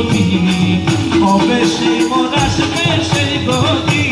গতি হবে সে মন আসবে সেই গতি।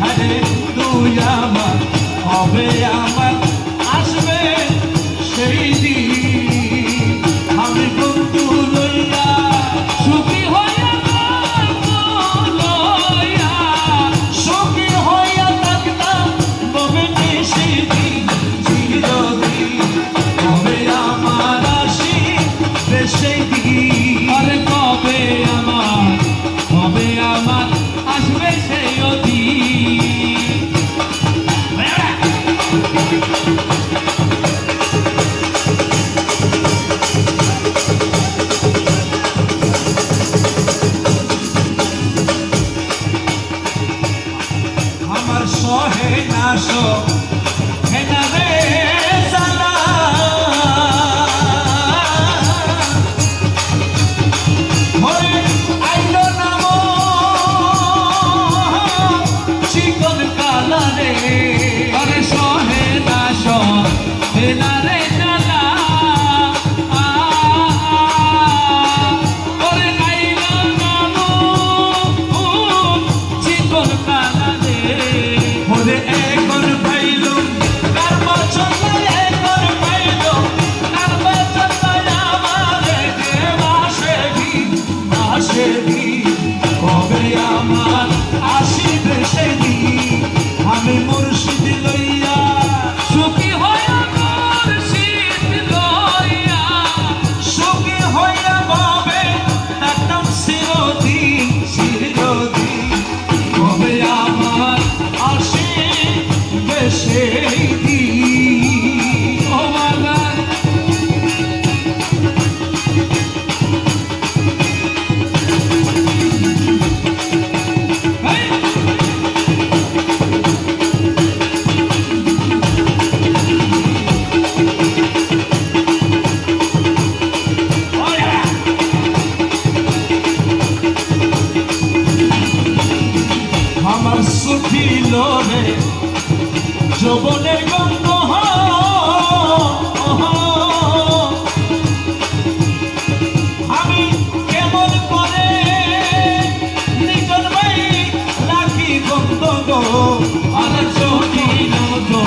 আরে, তুই আমার, হবে আমার, আসবে সেই দিন। সহে না সহ আমার আসিবে সেদিন শ্বাস উঠিল রে, যৌবনের গন্ধ আমি কেমন করে নিজের ভাই রাখি গন্ধ গো? আর চটিল গো,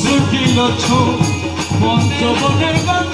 ছুটিল ছু যৌবনের গন্ধ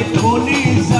আরে